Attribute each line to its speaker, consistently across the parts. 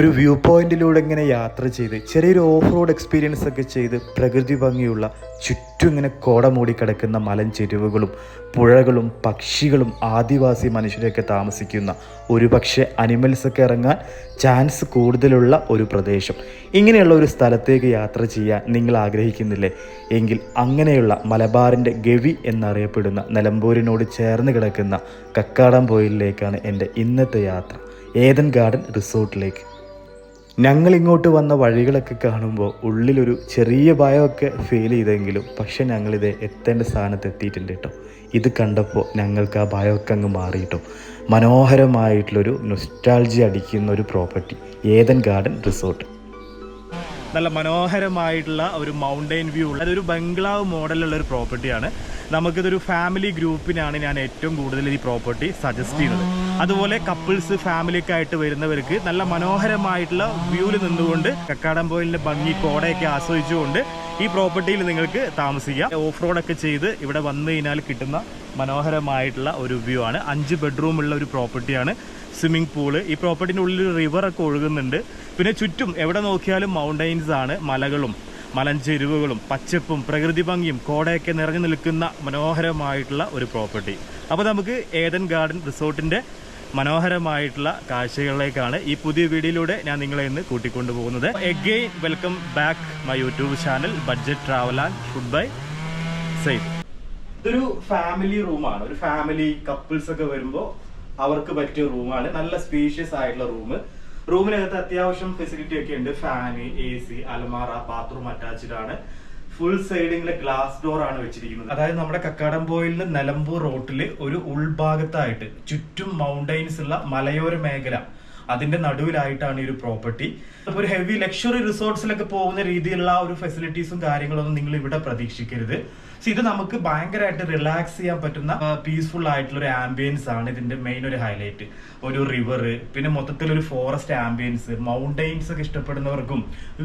Speaker 1: ഒരു വ്യൂ പോയിന്റിലൂടെ ഇങ്ങനെ യാത്ര ചെയ്ത് ചെറിയൊരു ഓഫ് റോഡ് എക്സ്പീരിയൻസ് ഒക്കെ ചെയ്ത് പ്രകൃതി ഭംഗിയുള്ള ചുറ്റും ഇങ്ങനെ കോട മൂടിക്കിടക്കുന്ന മലഞ്ചെരുവുകളും പുഴകളും പക്ഷികളും ആദിവാസി മനുഷ്യരൊക്കെ താമസിക്കുന്ന ഒരു പക്ഷേ അനിമൽസ് ഒക്കെ ഇറങ്ങാൻ ചാൻസ് കൂടുതലുള്ള ഒരു പ്രദേശം. ഇങ്ങനെയുള്ള ഒരു സ്ഥലത്തേക്ക് യാത്ര ചെയ്യാൻ നിങ്ങൾ ആഗ്രഹിക്കുന്നില്ലേ? എങ്കിൽ അങ്ങനെയുള്ള മലബാറിന്റെ ഗവി എന്നറിയപ്പെടുന്ന നിലമ്പൂരിനോട് ചേർന്ന് കിടക്കുന്ന കക്കാടംപോയിലേക്കാണ് എന്റെ ഇന്നത്തെ യാത്ര. ഏതൻ ഗാർഡൻ റിസോർട്ടിലേക്ക്. ഞങ്ങൾ ഇങ്ങോട്ട് വന്ന വഴികളൊക്കെ കാണുമ്പോൾ ഉള്ളിലൊരു ചെറിയ ഭയമൊക്കെ ഫീൽ ചെയ്തെങ്കിലും പക്ഷെ ഞങ്ങളിത് എത്തേണ്ട സ്ഥാനത്ത് എത്തിയിട്ടുണ്ട് കേട്ടോ ഇത് കണ്ടപ്പോൾ ഞങ്ങൾക്ക് ആ ഭയമൊക്കെ അങ്ങ് മാറിയിട്ടോ മനോഹരമായിട്ടുള്ളൊരു നൊസ്റ്റാൾജി അടിക്കുന്ന ഒരു പ്രോപ്പർട്ടി ഏതൻ ഗാർഡൻ റിസോർട്ട്. നല്ല മനോഹരമായിട്ടുള്ള ഒരു മൗണ്ടെയിൻ വ്യൂ ഉള്ള അതൊരു ബംഗ്ലാവ് മോഡലുള്ള ഒരു പ്രോപ്പർട്ടിയാണ് നമുക്കിതൊരു ഫാമിലി ഗ്രൂപ്പിനാണ് ഞാൻ ഏറ്റവും കൂടുതൽ ഈ പ്രോപ്പർട്ടി സജസ്റ്റ് ചെയ്യുന്നത്. അതുപോലെ കപ്പിൾസ് ഫാമിലിയൊക്കെ ആയിട്ട് വരുന്നവർക്ക് നല്ല മനോഹരമായിട്ടുള്ള വ്യൂവിൽ നിന്നുകൊണ്ട് കക്കാടംപോയിലിന്റെ ഭംഗി കോടയൊക്കെ ആസ്വദിച്ചുകൊണ്ട് ഈ പ്രോപ്പർട്ടിയിൽ നിങ്ങൾക്ക് താമസിക്കാം. ഓഫ് റോഡൊക്കെ ചെയ്ത് ഇവിടെ വന്നു കഴിഞ്ഞാൽ കിട്ടുന്ന മനോഹരമായിട്ടുള്ള ഒരു വ്യൂ ആണ്. അഞ്ച് ബെഡ്റൂമുള്ള ഒരു പ്രോപ്പർട്ടിയാണ് സ്വിമ്മിംഗ് പൂൾ ഈ പ്രോപ്പർട്ടിന്റെ ഉള്ളിൽ ഒരു റിവർ ഒക്കെ ഒഴുകുന്നുണ്ട്. പിന്നെ ചുറ്റും എവിടെ നോക്കിയാലും മൗണ്ടൈൻസ് ആണ്. മലകളും മലഞ്ചെരുവുകളും പച്ചപ്പും പ്രകൃതി ഭംഗിയും കോടയൊക്കെ നിറഞ്ഞു നിൽക്കുന്ന മനോഹരമായിട്ടുള്ള ഒരു പ്രോപ്പർട്ടി അപ്പോൾ നമുക്ക് ഏതൻ ഗാർഡൻ റിസോർട്ടിന്റെ മനോഹരമായിട്ടുള്ള കാഴ്ചകളിലേക്കാണ് ഈ പുതിയ വീഡിയോയിലൂടെ ഞാൻ നിങ്ങളെ ഇന്ന് കൂട്ടിക്കൊണ്ടു പോകുന്നത് again welcome back my YouTube channel budget travel and food by side ഇതൊരു ഫാമിലി റൂമാണ് ഒരു ഫാമിലി കപ്പിൾസ് ഒക്കെ വരുമ്പോൾ അവർക്ക് പറ്റിയ റൂമാണ് നല്ല സ്പീഷ്യസ് ആയിട്ടുള്ള റൂം റൂമിനകത്ത് അത്യാവശ്യം ഫെസിലിറ്റി ഒക്കെ ഉണ്ട്. ഫാന് എ സി അലമാറ ബാത്റൂം അറ്റാച്ച്ഡ് ആണ്. ഫുൾ സൈഡിങ്ങിലെ ഗ്ലാസ് ഡോർ ആണ് വെച്ചിരിക്കുന്നത്. അതായത് നമ്മുടെ കക്കാടംപോയിൽ നിലമ്പൂർ റോട്ടിൽ ഒരു ഉൾഭാഗത്തായിട്ട് ചുറ്റും മൗണ്ടൈൻസ് ഉള്ള മലയോര മേഖല. അതിന്റെ നടുവിലായിട്ടാണ് ഈ ഒരു പ്രോപ്പർട്ടി. ഒരു ഹെവി ലക്ഷറി റിസോർട്ട്സിലൊക്കെ പോകുന്ന രീതിയിലുള്ള ഒരു ഫെസിലിറ്റീസും കാര്യങ്ങളൊന്നും നിങ്ങൾ ഇവിടെ പ്രതീക്ഷിക്കരുത്. സോ ഇത് നമുക്ക് ഭയങ്കരമായിട്ട് റിലാക്സ് ചെയ്യാൻ പറ്റുന്ന പീസ്ഫുൾ ആയിട്ടുള്ള ഒരു ആംബിയൻസ് ആണ് ഇതിന്റെ മെയിൻ ഒരു ഹൈലൈറ്റ് ഒരു റിവർ പിന്നെ മൊത്തത്തിൽ ഒരു ഫോറസ്റ്റ് ആംബിയൻസ് മൗണ്ടെയിൻസ് ഒക്കെ ഇഷ്ടപ്പെടുന്നവർക്കും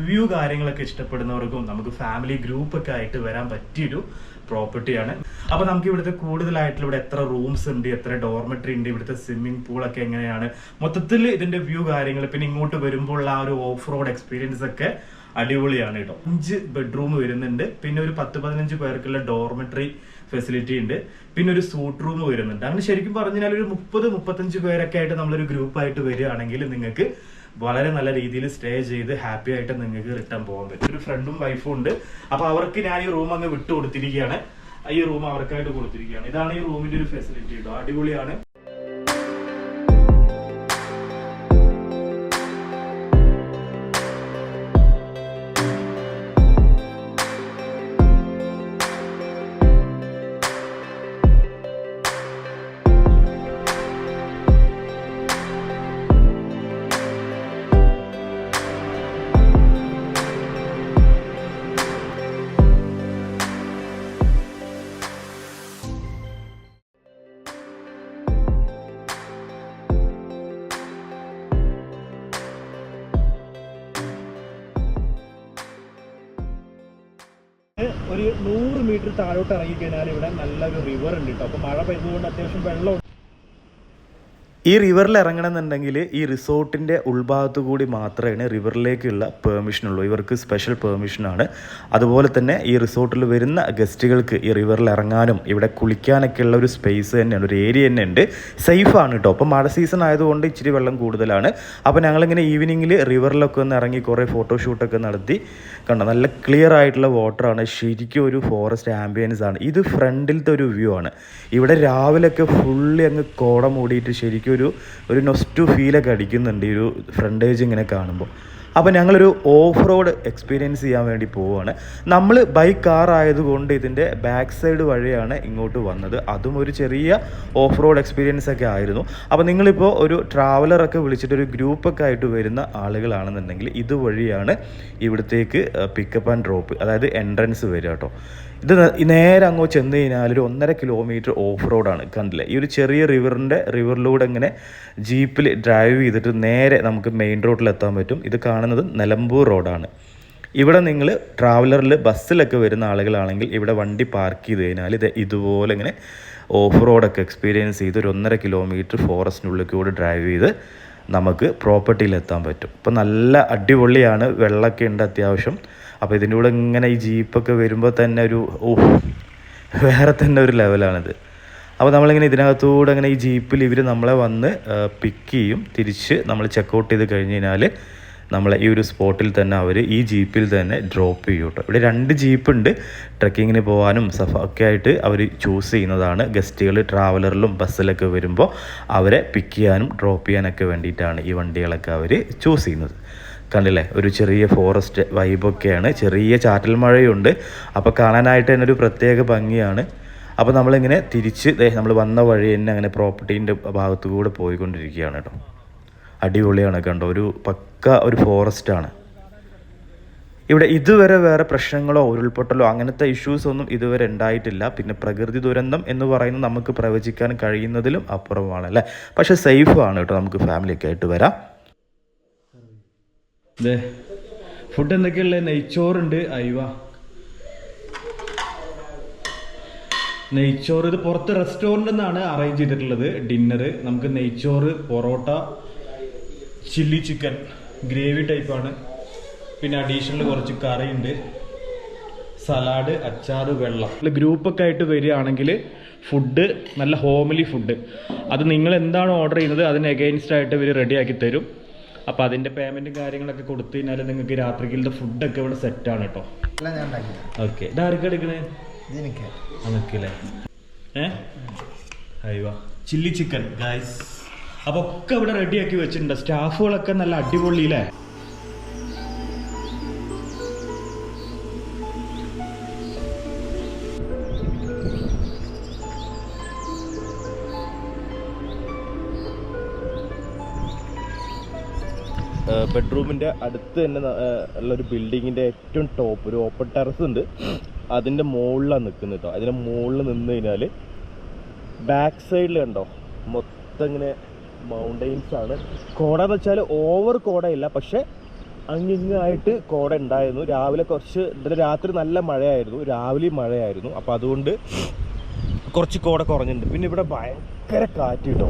Speaker 1: വ്യൂ കാര്യങ്ങളൊക്കെ ഇഷ്ടപ്പെടുന്നവർക്കും നമുക്ക് ഫാമിലി ഗ്രൂപ്പ് ഒക്കെ ആയിട്ട് വരാൻ പറ്റിയൊരു പ്രോപ്പർട്ടിയാണ്. അപ്പൊ നമുക്ക് ഇവിടുത്തെ കൂടുതലായിട്ടുള്ള ഇവിടെ എത്ര റൂംസ് ഉണ്ട് എത്ര ഡോർമെട്രി ഉണ്ട് ഇവിടുത്തെ സ്വിമ്മിംഗ് ഒക്കെ എങ്ങനെയാണ്? മൊത്തത്തിൽ ഇതിന്റെ വ്യൂ കാര്യങ്ങൾ പിന്നെ ഇങ്ങോട്ട് വരുമ്പോൾ ആ ഒരു ഓഫ് റോഡ് എക്സ്പീരിയൻസ് ഒക്കെ അടിപൊളിയാണ് കേട്ടോ. അഞ്ച് ബെഡ്റൂം വരുന്നുണ്ട്. പിന്നെ ഒരു പത്ത് പതിനഞ്ച് പേർക്കുള്ള ഡോർമെട്രി ഫെസിലിറ്റി ഉണ്ട്. പിന്നെ ഒരു സൂട്ട് റൂം വരുന്നുണ്ട്. അങ്ങനെ ശരിക്കും പറഞ്ഞാൽ ഒരു മുപ്പത് മുപ്പത്തഞ്ച് പേരൊക്കെ ആയിട്ട് നമ്മളൊരു ഗ്രൂപ്പായിട്ട് വരികയാണെങ്കിൽ നിങ്ങൾക്ക് വളരെ നല്ല രീതിയിൽ സ്റ്റേ ചെയ്ത് ഹാപ്പി ആയിട്ട് നിങ്ങൾക്ക് റിട്ടേൺ പോകാൻ പറ്റും. ഒരു ഫ്രണ്ടും വൈഫും ഉണ്ട്. അപ്പൊ അവർക്ക് ഞാൻ ഈ റൂം അങ്ങ് വിട്ടു കൊടുത്തിരിക്കുകയാണ് ഈ റൂം അവർക്കായിട്ട് കൊടുത്തിരിക്കുകയാണ്. ഇതാണ് ഈ റൂമിന്റെ ഒരു ഫെസിലിറ്റി കേട്ടോ അടിപൊളിയാണ്. താഴോട്ട് ഇറങ്ങി കഴിഞ്ഞാൽ ഇവിടെ നല്ലൊരു റിവർ ഉണ്ട് കേട്ടോ അപ്പോൾ മഴ പെയ്തുകൊണ്ട് അത്യാവശ്യം വെള്ളം ഈ റിവറിൽ ഇറങ്ങണമെന്നുണ്ടെങ്കിൽ ഈ റിസോർട്ടിന്റെ ഉൾഭാഗത്തു കൂടി മാത്രമേ റിവറിലേക്കുള്ള പെർമിഷൻ ഉള്ളൂ. ഇവർക്ക് സ്പെഷ്യൽ പെർമിഷനാണ് അതുപോലെ തന്നെ ഈ റിസോർട്ടിൽ വരുന്ന ഗസ്റ്റുകൾക്ക് ഈ റിവറിൽ ഇറങ്ങാനും ഇവിടെ കുളിക്കാനൊക്കെ ഉള്ള ഒരു സ്പേസ് തന്നെയാണ് ഒരു ഏരിയ തന്നെ ഉണ്ട് സേഫാണ് കേട്ടോ അപ്പോൾ മഴ സീസൺ ആയതുകൊണ്ട് ഇച്ചിരി വെള്ളം കൂടുതലാണ്. അപ്പോൾ ഞങ്ങളിങ്ങനെ ഈവനിങ്ങിൽ റിവറിലൊക്കെ ഒന്ന് ഇറങ്ങി കുറേ ഫോട്ടോഷൂട്ടൊക്കെ നടത്തി. കണ്ടോ? നല്ല ക്ലിയർ ആയിട്ടുള്ള വാട്ടറാണ് ശരിക്കും ഒരു ഫോറസ്റ്റ് ആംബിയൻസ് ആണ്. ഇത് ഫ്രണ്ടിലത്തെ ഒരു വ്യൂ ആണ്. ഇവിടെ രാവിലെയൊക്കെ ഫുള്ളി അങ്ങ് കോട മൂടിയിട്ട് ശരിക്കും ഒരു ഒരു നൊസ്റ്റു ഫീലൊക്കെ അടിക്കുന്നുണ്ട് ഈ ഒരു ഫ്രണ്ടേജ് ഇങ്ങനെ കാണുമ്പോൾ. അപ്പോൾ ഞങ്ങളൊരു ഓഫ് റോഡ് എക്സ്പീരിയൻസ് ചെയ്യാൻ വേണ്ടി പോവുകയാണ്. നമ്മൾ ബൈ കാർ ആയതുകൊണ്ട് ഇതിന്റെ ബാക്ക് സൈഡ് വഴിയാണ് ഇങ്ങോട്ട് വന്നത്. അതും ഒരു ചെറിയ ഓഫ് റോഡ് എക്സ്പീരിയൻസ് ഒക്കെ ആയിരുന്നു. അപ്പോൾ നിങ്ങളിപ്പോൾ ഒരു ട്രാവലറൊക്കെ വിളിച്ചിട്ട് ഒരു ഗ്രൂപ്പൊക്കെ ആയിട്ട് വരുന്ന ആളുകളാണെന്നുണ്ടെങ്കിൽ ഇതുവഴിയാണ് ഇവിടത്തേക്ക് പിക്കപ്പ് ആൻഡ് ഡ്രോപ്പ് അതായത് എൻട്രൻസ് വരിക കേട്ടോ. ഇത് നേരെ അങ്ങോട്ട് ചെന്ന് കഴിഞ്ഞാൽ ഒരു ഒന്നര കിലോമീറ്റർ ഓഫ് റോഡാണ് കണ്ടില്ലേ? ഈ ഒരു ചെറിയ റിവറിന്റെ റിവറിലൂടെ ഇങ്ങനെ ജീപ്പിൽ ഡ്രൈവ് ചെയ്തിട്ട് നേരെ നമുക്ക് മെയിൻ റോഡിൽ എത്താൻ പറ്റും. ഇത് കാണുന്നത് നിലമ്പൂർ റോഡാണ് ഇവിടെ നിങ്ങൾ ട്രാവലറിൽ ബസ്സിലൊക്കെ വരുന്ന ആളുകളാണെങ്കിൽ ഇവിടെ വണ്ടി പാർക്ക് ചെയ്ത് കഴിഞ്ഞാൽ ഇത് ഇതുപോലെ ഇങ്ങനെ ഓഫ് റോഡൊക്കെ എക്സ്പീരിയൻസ് ചെയ്ത് ഒരു ഒന്നര കിലോമീറ്റർ ഫോറസ്റ്റിനുള്ളിൽ കൂടി ഡ്രൈവ് ചെയ്ത് നമുക്ക് പ്രോപ്പർട്ടിയിൽ എത്താൻ പറ്റും. ഇപ്പം നല്ല അടിപൊളിയാണ്. വെള്ളമൊക്കെ ഉണ്ട് അത്യാവശ്യം. അപ്പോൾ ഇതിന്റെ കൂടെ ഇങ്ങനെ ഈ ജീപ്പൊക്കെ വരുമ്പോൾ തന്നെ ഒരു ഓ വേറെ തന്നെ ഒരു ലെവലാണിത്. അപ്പോൾ നമ്മളിങ്ങനെ ഇതിനകത്തൂടെ അങ്ങനെ ഈ ജീപ്പിൽ ഇവർ നമ്മളെ വന്ന് പിക്ക് ചെയ്യും തിരിച്ച് നമ്മൾ ചെക്കൗട്ട് ചെയ്ത് കഴിഞ്ഞ് കഴിഞ്ഞാൽ നമ്മളെ ഈ ഒരു സ്പോട്ടിൽ തന്നെ അവർ ഈ ജീപ്പിൽ തന്നെ ഡ്രോപ്പ് ചെയ്യും കേട്ടോ ഇവിടെ രണ്ട് ജീപ്പുണ്ട്. ട്രക്കിങ്ങിന് പോകാനും സഫ ഒക്കെ ആയിട്ട് അവർ ചൂസ് ചെയ്യുന്നതാണ്. ഗസ്റ്റുകൾ ട്രാവലറിലും ബസ്സിലൊക്കെ വരുമ്പോൾ അവരെ പിക്ക് ചെയ്യാനും ഡ്രോപ്പ് ചെയ്യാനൊക്കെ വേണ്ടിയിട്ടാണ് ഈ വണ്ടികളൊക്കെ അവർ ചൂസ് ചെയ്യുന്നത്. കണ്ടില്ലേ? ഒരു ചെറിയ ഫോറസ്റ്റ് വൈബൊക്കെയാണ് ചെറിയ ചാറ്റൽ മഴയുണ്ട്. അപ്പോൾ കാണാനായിട്ട് തന്നെ ഒരു പ്രത്യേക ഭംഗിയാണ്. അപ്പോൾ നമ്മളിങ്ങനെ തിരിച്ച് നമ്മൾ വന്ന വഴി തന്നെ അങ്ങനെ പ്രോപ്പർട്ടീന്റെ ഭാഗത്തു കൂടെ പോയിക്കൊണ്ടിരിക്കുകയാണ് കേട്ടോ. അടിപൊളിയാണ് കണ്ടോ. ഒരു പക്ക ഒരു ഫോറസ്റ്റാണ് ഇവിടെ ഇതുവരെ വേറെ പ്രശ്നങ്ങളോ ഉരുൾപൊട്ടലോ അങ്ങനത്തെ ഇഷ്യൂസ് ഒന്നും ഇതുവരെ ഉണ്ടായിട്ടില്ല. പിന്നെ പ്രകൃതി ദുരന്തം എന്ന് പറയുന്നത് നമുക്ക് പ്രവചിക്കാൻ കഴിയുന്നതിലും അപ്പുറമാണ് അല്ലേ? പക്ഷേ സേഫ് ആണ് കേട്ടോ. നമുക്ക് ഫാമിലിയൊക്കെ ആയിട്ട് വരാം. ഫുഡ് എന്തൊക്കെയുള്ളത് നെയ്ച്ചോറുണ്ട്. അയവ നെയ്ച്ചോറ് ഇത് പുറത്ത് റെസ്റ്റോറന്റ് നിന്നാണ് അറേഞ്ച് ചെയ്തിട്ടുള്ളത്. ഡിന്നറ് നമുക്ക് നെയ്ച്ചോറ് പൊറോട്ട ചില്ലി ചിക്കൻ ഗ്രേവി ടൈപ്പാണ് പിന്നെ അഡീഷണൽ കുറച്ച് കറിയുണ്ട്. സലാഡ് അച്ചാറ് വെള്ളം. ഗ്രൂപ്പൊക്കെ ആയിട്ട് വരികയാണെങ്കിൽ ഫുഡ് നല്ല ഹോംലി ഫുഡ് അത് നിങ്ങൾ എന്താണ് ഓർഡർ ചെയ്യുന്നത്? അതിന് എഗെയിൻസ്റ്റ് ആയിട്ട് ഇവർ റെഡിയാക്കി തരും. അപ്പോൾ അതിന്റെ പേയ്മെന്റും കാര്യങ്ങളൊക്കെ കൊടുത്തു കഴിഞ്ഞാൽ നിങ്ങൾക്ക് രാത്രിക്ക് ഫുഡ് ഒക്കെ ഇവിടെ സെറ്റാണ് കേട്ടോ
Speaker 2: എല്ലാം ഞാൻ ഉണ്ടാക്കില്ല
Speaker 1: ഓക്കെ ഇതാരൊക്കെ എടുക്കണേ? അതൊക്കെയല്ലേ ഏ? അയ്യോ. ചില്ലി ചിക്കൻ ഗൈസ് അപ്പൊ ഒക്കെ ഇവിടെ റെഡിയാക്കി വെച്ചിട്ടുണ്ട്. സ്റ്റാഫുകളൊക്കെ നല്ല അടിപൊളിയില്ലേ ബെഡ്റൂമിന്റെ അടുത്ത് തന്നെ ഉള്ളൊരു ബിൽഡിങ്ങിന്റെ ഏറ്റവും ടോപ്പ് ഒരു ഓപ്പൺ ടെറസ് ഉണ്ട്. അതിന്റെ മുകളിലാണ് നിൽക്കുന്നത് കേട്ടോ അതിന്റെ മുകളിൽ നിന്ന് കഴിഞ്ഞാൽ ബാക്ക് സൈഡിൽ കണ്ടോ? മൊത്തം ഇങ്ങനെ മൗണ്ടെയിൻസ് ആണ്. കോട എന്ന് വെച്ചാൽ ഓവർ കോടയില്ല പക്ഷേ അങ്ങിങ്ങായിട്ട് കോട ഉണ്ടായിരുന്നു. രാവിലെ കുറച്ച് ഇന്നലെ രാത്രി നല്ല മഴയായിരുന്നു. രാവിലെയും മഴയായിരുന്നു. അപ്പോൾ അതുകൊണ്ട് കുറച്ച് കോട കുറഞ്ഞിട്ടുണ്ട്. പിന്നെ ഇവിടെ ഭയങ്കര കാറ്റ് കേട്ടോ